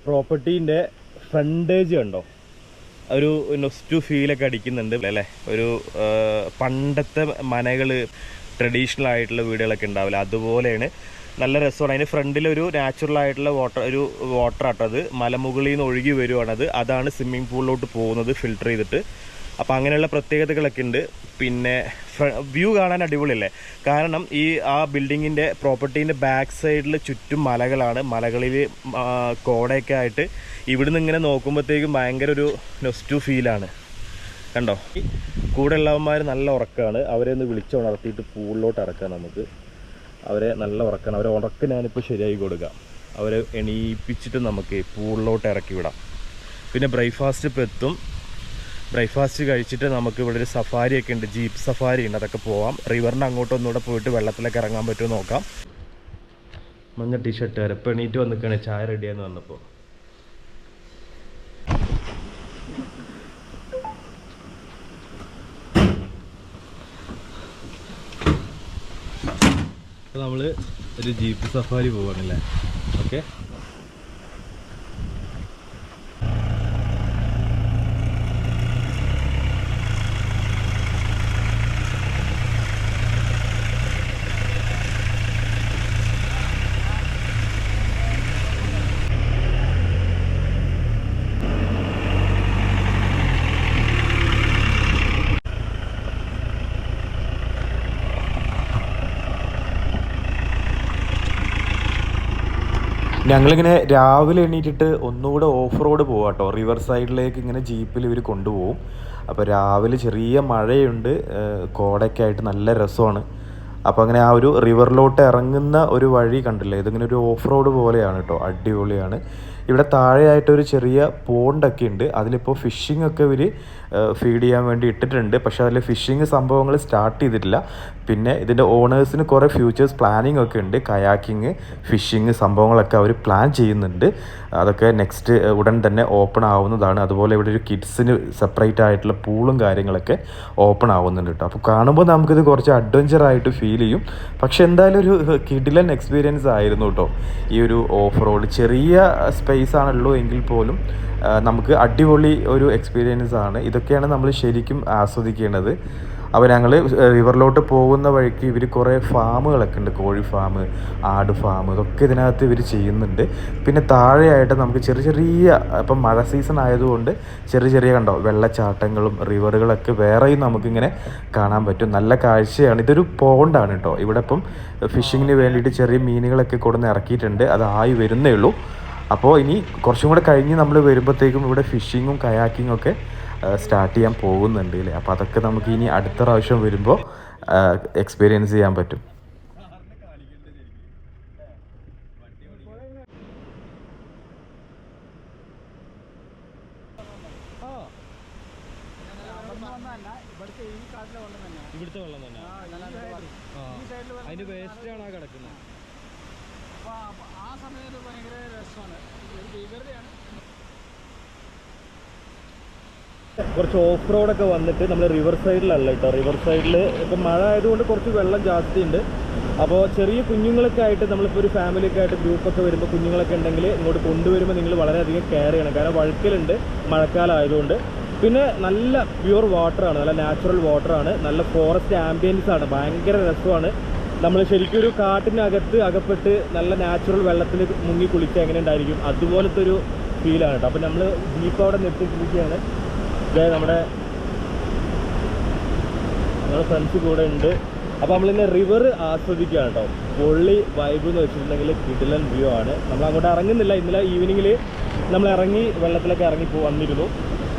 Speaker 1: പ്രോപ്പർട്ടീന്റെ ഫ്രണ്ടേജ് കണ്ടോ? ഒരു നൊസ്റ്റു ഫീലൊക്കെ അടിക്കുന്നുണ്ട് അല്ലേ? ഒരു പണ്ടത്തെ മനകൾ ട്രഡീഷണൽ ആയിട്ടുള്ള വീടുകളൊക്കെ ഉണ്ടാവില്ല? അതുപോലെയാണ് നല്ല രസമാണ്. അതിന് ഫ്രണ്ടിൽ ഒരു നാച്ചുറൽ ആയിട്ടുള്ള വാട്ടർ ഒരു വാട്ടർ ആട്ടോ അത്. മലമുകളിൽ നിന്ന് ഒഴുകി വരുവാണത് അതാണ് സ്വിമ്മിംഗ് പൂളിലോട്ട് പോകുന്നത് ഫിൽട്ടർ ചെയ്തിട്ട്. അപ്പോൾ അങ്ങനെയുള്ള പ്രത്യേകതകളൊക്കെ ഉണ്ട്. പിന്നെ വ്യൂ കാണാൻ അടിപൊളിയല്ലേ? കാരണം ഈ ആ ബിൽഡിങ്ങിന്റെ പ്രോപ്പർട്ടീന്റെ ബാക്ക് സൈഡിൽ ചുറ്റും മലകളാണ്. മലകളിൽ കോടയൊക്കെ ആയിട്ട് ഇവിടുന്ന് ഇങ്ങനെ നോക്കുമ്പോഴത്തേക്കും ഭയങ്കര ഒരു നൊസ്റ്റു ഫീലാണ് കണ്ടോ? കൂടെ ഉള്ളവന്മാർ നല്ല ഉറക്കമാണ് അവരെ ഒന്ന് വിളിച്ചുണർത്തിയിട്ട് പൂളിലോട്ട് ഇറക്കാം നമുക്ക്. അവരെ നല്ല ഉറക്കാണ്. അവരെ ഉറക്കം ഞാനിപ്പോൾ ശരിയായി കൊടുക്കാം. അവരെ എണീപ്പിച്ചിട്ട് നമുക്ക് പൂളിലോട്ട് ഇറക്കി വിടാം. പിന്നെ ബ്രേക്ക്ഫാസ്റ്റ് ഇപ്പോൾ എത്തും. ബ്രേക്ക്ഫാസ്റ്റ് കഴിച്ചിട്ട് നമുക്ക് ഇവിടെ ഒരു സഫാരി ഒക്കെ ഉണ്ട് ജീപ്പ് സഫാരി ഉണ്ട്. അതൊക്കെ പോവാം. റിവറിന്റെ അങ്ങോട്ട് ഒന്നുകൂടെ പോയിട്ട് വെള്ളത്തിലൊക്കെ ഇറങ്ങാൻ പറ്റുമോ നോക്കാം. മഞ്ഞ ടീഷർട്ട് വരെ. എണീറ്റ് വന്നിക്കാണ്. ചായ റെഡിയാന്ന് വന്നപ്പോൾ നമ്മൾ ഒരു ജീപ്പ് സഫാരി പോവാണല്ലേ ഓക്കെ
Speaker 3: ഞങ്ങളിങ്ങനെ രാവിലെ എണീറ്റിട്ട് ഒന്നുകൂടെ ഓഫ് റോഡ് പോവാം കേട്ടോ റിവർ സൈഡിലേക്ക് ഇങ്ങനെ ജീപ്പിൽ ഇവർ കൊണ്ടുപോകും അപ്പോൾ രാവിലെ ചെറിയ മഴയുണ്ട്. കോടയൊക്കെ ആയിട്ട് നല്ല രസമാണ്. അപ്പോൾ അങ്ങനെ ആ ഒരു റിവറിലോട്ട് ഇറങ്ങുന്ന ഒരു വഴി കണ്ടില്ലേ? ഇതിങ്ങനെ ഒരു ഓഫ് റോഡ് പോലെയാണ് കേട്ടോ അടിപൊളിയാണ്. ഇവിടെ താഴെയായിട്ട് ഒരു ചെറിയ പോണ്ടൊക്കെ ഉണ്ട്. അതിലിപ്പോൾ ഫിഷിംഗ് ഒക്കെ ഇവർ ഫീഡ് ചെയ്യാൻ വേണ്ടി ഇട്ടിട്ടുണ്ട്. പക്ഷേ അതിൽ ഫിഷിംഗ് സംഭവങ്ങൾ സ്റ്റാർട്ട് ചെയ്തിട്ടില്ല. പിന്നെ ഇതിന്റെ ഓണേഴ്സിന് കുറേ ഫ്യൂച്ചേഴ്സ് പ്ലാനിങ് ഒക്കെ ഉണ്ട്. കയാക്കിങ് ഫിഷിംഗ് സംഭവങ്ങളൊക്കെ അവർ പ്ലാൻ ചെയ്യുന്നുണ്ട്. അതൊക്കെ നെക്സ്റ്റ് ഉടൻ തന്നെ ഓപ്പൺ ആവുന്നതാണ്. അതുപോലെ ഇവിടെ ഒരു കിഡ്സിന് സെപ്പറേറ്റ് ആയിട്ടുള്ള പൂളും കാര്യങ്ങളൊക്കെ ഓപ്പൺ ആവുന്നുണ്ട് കേട്ടോ അപ്പോൾ കാണുമ്പോൾ നമുക്കിത് കുറച്ച് അഡ്വഞ്ചർ ആയിട്ട് ഫീൽ ചെയ്യും. പക്ഷെ എന്തായാലും ഒരു കിഡിലൻ എക്സ്പീരിയൻസ് ആയിരുന്നു കേട്ടോ ഈ ഒരു ഓഫ് റോഡ് ചെറിയ സ്പേസ് ആണല്ലോ എങ്കിൽ പോലും നമുക്ക് അടിപൊളി ഒരു എക്സ്പീരിയൻസ് ആണ്. ഇതൊക്കെയാണ് നമ്മൾ ശരിക്കും ആസ്വദിക്കേണ്ടത്. അപ്പോൾ ഞങ്ങൾ റിവറിലോട്ട് പോകുന്ന വഴിക്ക് ഇവർ കുറേ ഫാമുകളൊക്കെ ഉണ്ട്. കോഴി ഫാം ആട് ഫാം ഇതൊക്കെ ഇതിനകത്ത് ഇവർ ചെയ്യുന്നുണ്ട്. പിന്നെ താഴെയായിട്ട് നമുക്ക് ചെറിയ ചെറിയ ഇപ്പം മഴ സീസൺ ആയതുകൊണ്ട് ചെറിയ ചെറിയ കണ്ടോ വെള്ളച്ചാട്ടങ്ങളും റിവറുകളൊക്കെ വേറെയും നമുക്കിങ്ങനെ കാണാൻ പറ്റും. നല്ല കാഴ്ചയാണ്. ഇതൊരു പോണ്ടാണ് കേട്ടോ. ഇവിടെ ഇപ്പം ഫിഷിങ്ങിന് വേണ്ടിയിട്ട് ചെറിയ മീനുകളൊക്കെ കൊടുന്ന് ഇറക്കിയിട്ടുണ്ട്. അത് ആയി വരുന്നേ ഉള്ളൂ.
Speaker 2: അപ്പോൾ ഇനി കുറച്ചും കൂടെ കഴിഞ്ഞ് നമ്മൾ വരുമ്പോഴത്തേക്കും ഇവിടെ ഫിഷിങ്ങും കയാക്കിങ്ങും ഒക്കെ സ്റ്റാർട്ട് ചെയ്യാൻ പോകുന്നുണ്ട് അല്ലേ അപ്പോൾ അതൊക്കെ നമുക്ക് ഇനി അടുത്ത പ്രാവശ്യം വരുമ്പോൾ എക്സ്പീരിയൻസ് ചെയ്യാൻ പറ്റും.
Speaker 1: ഇവിടുത്തെ വെള്ളം തന്നെ. അതിന്റെ കിടക്കുന്നത്.
Speaker 4: ആ സമയത്ത് ഭയങ്കര രസമാണ്. ഇവരുടെയാണ് ഭീകരതയാണ്.
Speaker 1: കുറച്ച് ഓഫ് റോഡൊക്കെ വന്നിട്ട് നമ്മൾ റിവർ സൈഡിലല്ല കേട്ടോ. റിവർ സൈഡിൽ ഇപ്പം മഴ ആയതുകൊണ്ട് കുറച്ച് വെള്ളം ജാസ്തി ഉണ്ട്. അപ്പോൾ ചെറിയ കുഞ്ഞുങ്ങളൊക്കെ ആയിട്ട് നമ്മളിപ്പോൾ ഒരു ഫാമിലിയൊക്കെ ആയിട്ട് ഗ്രൂപ്പൊക്കെ വരുമ്പോൾ കുഞ്ഞുങ്ങളൊക്കെ ഉണ്ടെങ്കിൽ ഇങ്ങോട്ട് കൊണ്ടുവരുമ്പോൾ നിങ്ങൾ വളരെയധികം കെയർ ചെയ്യണം. കാരണം വഴുക്കലുണ്ട് മഴക്കാലം ആയതുകൊണ്ട്. പിന്നെ നല്ല പ്യുവർ വാട്ടറാണ് നല്ല നാച്ചുറൽ വാട്ടറാണ് നല്ല ഫോറസ്റ്റ് ആംബിയൻസ് ആണ് ഭയങ്കര രസമാണ്. നമ്മൾ ശരിക്കും ഒരു കാട്ടിനകത്ത് അകപ്പെട്ട് നല്ല നാച്ചുറൽ വെള്ളത്തിൽ മുങ്ങി കുളിക്കുക എങ്ങനെ ഉണ്ടായിരിക്കും? അതുപോലത്തെ ഒരു ഫീലാണ് കേട്ടോ. അപ്പോൾ നമ്മൾ ജീപ്പ് അവിടെ നിർത്തിയിരിക്കുകയാണ്. ഇതേ നമ്മുടെ നമ്മുടെ ഫ്രണ്ട്സ് കൂടെ ഉണ്ട്. അപ്പോൾ നമ്മളിന്ന് റിവർ ആസ്വദിക്കുകയാണ് കേട്ടോ. പൊള്ളി വൈബ് എന്ന് വെച്ചിട്ടുണ്ടെങ്കിൽ കിടിലൻ വ്യൂ ആണ്. നമ്മൾ അങ്ങോട്ട് ഇറങ്ങുന്നില്ല. ഇന്നലെ ഈവനിങ്ങിൽ നമ്മൾ ഇറങ്ങി വെള്ളത്തിലൊക്കെ ഇറങ്ങി വന്നിരുന്നു.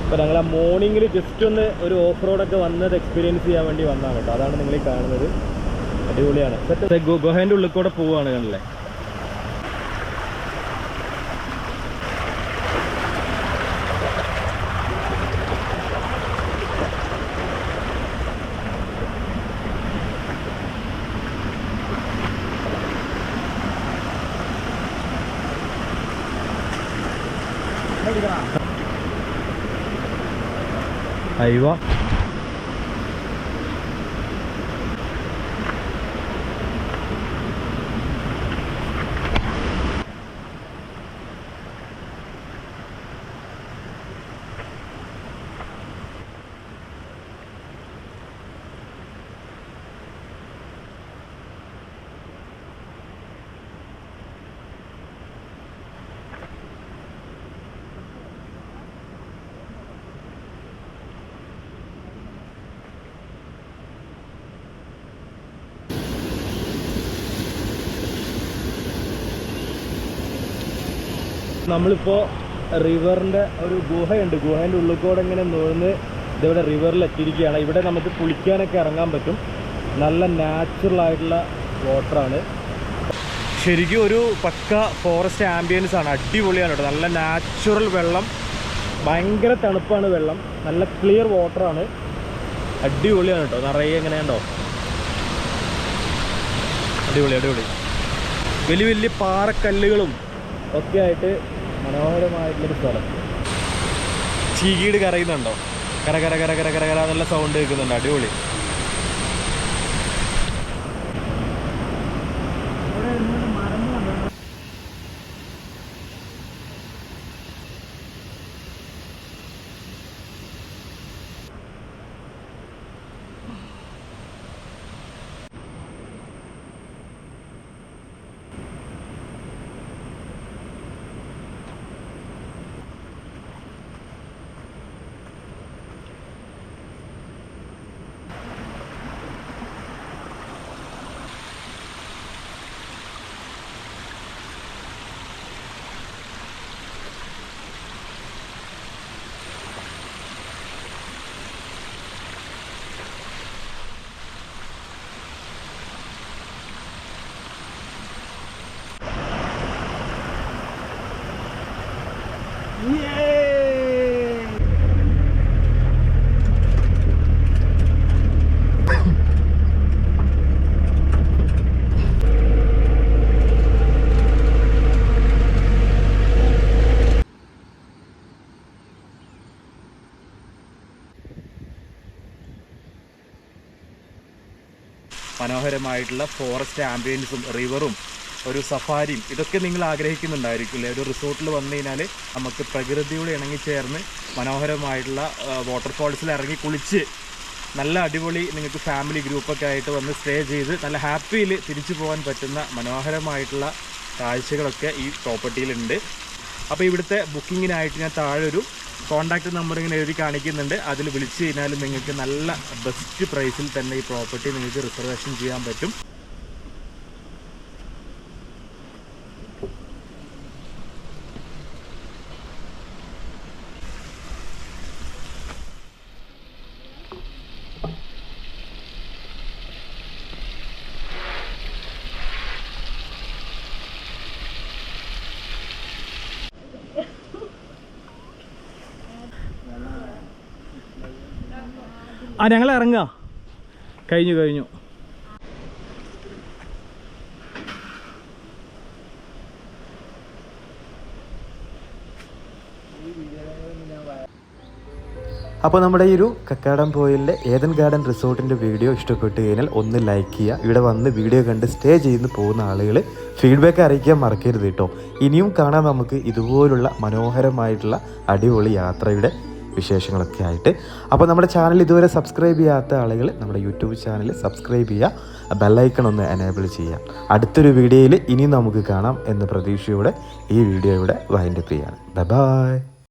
Speaker 1: അപ്പോൾ ഞങ്ങൾ ആ മോർണിംഗിൽ ജസ്റ്റ് ഒന്ന് ഒരു ഓഫ് റോഡൊക്കെ വന്നത് എക്സ്പീരിയൻസ് ചെയ്യാൻ വേണ്ടി വന്നതാണ് കേട്ടോ. അതാണ് നിങ്ങൾ ഈ കാണുന്നത്. അടിപൊളിയാണ്. ഗുഹേന്റെ ഉള്ളിൽ കൂടെ പോവുകയാണ് കണ്ടല്ലേ അയ്യോ നമ്മളിപ്പോൾ റിവറിന്റെ ഒരു ഗുഹയുണ്ട്. ഗുഹേന്റെ ഉള്ളിൽ കൂടെ ഇങ്ങനെ നുഴന്ന് ഇതിവിടെ റിവറിൽ എത്തിയിരിക്കുകയാണ്. ഇവിടെ നമുക്ക് കുളിക്കാനൊക്കെ ഇറങ്ങാൻ പറ്റും. നല്ല നാച്ചുറൽ ആയിട്ടുള്ള വാട്ടറാണ് ശരിക്കും ഒരു പക്ക ഫോറസ്റ്റ് ആംബിയൻസ് ആണ്. അടിപൊളിയാണ് കേട്ടോ. നല്ല നാച്ചുറൽ വെള്ളം. ഭയങ്കര തണുപ്പാണ് വെള്ളം. നല്ല ക്ലിയർ വാട്ടറാണ് അടിപൊളിയാണ് കേട്ടോ. നിറയെ എങ്ങനെ ഉണ്ടോ? അടിപൊളി അടിപൊളി. വലിയ വലിയ പാറക്കല്ലുകളും ഒക്കെ ആയിട്ട് മനോഹരമായിട്ടുള്ളൊരു സ്ഥലം. ചീകീട് കരയുന്നുണ്ടോ? കര കര കര കര കര കര എന്നുള്ള സൗണ്ട് കേൾക്കുന്നുണ്ട്. അടിപൊളി. മനോഹരമായിട്ടുള്ള ഫോറസ്റ്റ് ആംബിയൻസും റിവറും ഒരു സഫാരിയും ഇതൊക്കെ നിങ്ങൾ ആഗ്രഹിക്കുന്നുണ്ടായിരിക്കില്ലേ ഒരു റിസോർട്ടിൽ വന്നു കഴിഞ്ഞാൽ നമുക്ക് പ്രകൃതിയോട് ഇണങ്ങിച്ചേർന്ന് മനോഹരമായിട്ടുള്ള വാട്ടർഫാൾസിൽ ഇറങ്ങി കുളിച്ച് നല്ല അടിപൊളി നിങ്ങൾക്ക് ഫാമിലി ഗ്രൂപ്പൊക്കെ ആയിട്ട് വന്ന് സ്റ്റേ ചെയ്ത് നല്ല ഹാപ്പിയിൽ തിരിച്ചു പോകാൻ പറ്റുന്ന മനോഹരമായിട്ടുള്ള കാഴ്ചകളൊക്കെ ഈ പ്രോപ്പർട്ടിയിലുണ്ട് അപ്പോൾ ഇവിടുത്തെ ബുക്കിങ്ങിനായിട്ട് ഞാൻ താഴെ ഒരു കോൺടാക്ട് നമ്പർ ഇങ്ങനെ എഴുതി കാണിക്കുന്നുണ്ട്. അതിൽ വിളിച്ചു കഴിഞ്ഞാൽ നിങ്ങൾക്ക് നല്ല ബെസ്റ്റ് പ്രൈസിൽ തന്നെ ഈ പ്രോപ്പർട്ടി നിങ്ങൾക്ക് റിസർവേഷൻ ചെയ്യാൻ പറ്റും.
Speaker 5: ആ ഞങ്ങൾ ഇറങ്ങുക കഴിഞ്ഞു കഴിഞ്ഞു.
Speaker 1: അപ്പോൾ നമ്മുടെ ഈ ഒരു കക്കാടം പോയിലെ ഏതൻ ഗാർഡൻ റിസോർട്ടിന്റെ വീഡിയോ ഇഷ്ടപ്പെട്ട് കഴിഞ്ഞാൽ ഒന്ന് ലൈക്ക് ചെയ്യുക. ഇവിടെ വന്ന് വീഡിയോ കണ്ട് സ്റ്റേ ചെയ്യുന്ന പോകുന്ന ആളുകൾ ഫീഡ്ബാക്ക് അറിയിക്കാൻ മറക്കരുത് കേട്ടോ. ഇനിയും കാണാൻ നമുക്ക് ഇതുപോലുള്ള മനോഹരമായിട്ടുള്ള അടിപൊളി യാത്രയുടെ വിശേഷങ്ങളൊക്കെ ആയിട്ട്. അപ്പോൾ നമ്മുടെ ചാനൽ ഇതുവരെ സബ്സ്ക്രൈബ് ചെയ്യാത്ത ആളുകൾ നമ്മുടെ യൂട്യൂബ് ചാനൽ സബ്സ്ക്രൈബ് ചെയ്യുക. ബെല്ലൈക്കൺ ഒന്ന് എനേബിൾ ചെയ്യാം അടുത്തൊരു വീഡിയോയിൽ ഇനി നമുക്ക് കാണാം എന്ന പ്രതീക്ഷയോടെ ഈ വീഡിയോ ഇവിടെ വൈൻഡപ്പ് ചെയ്യാണ് ബൈ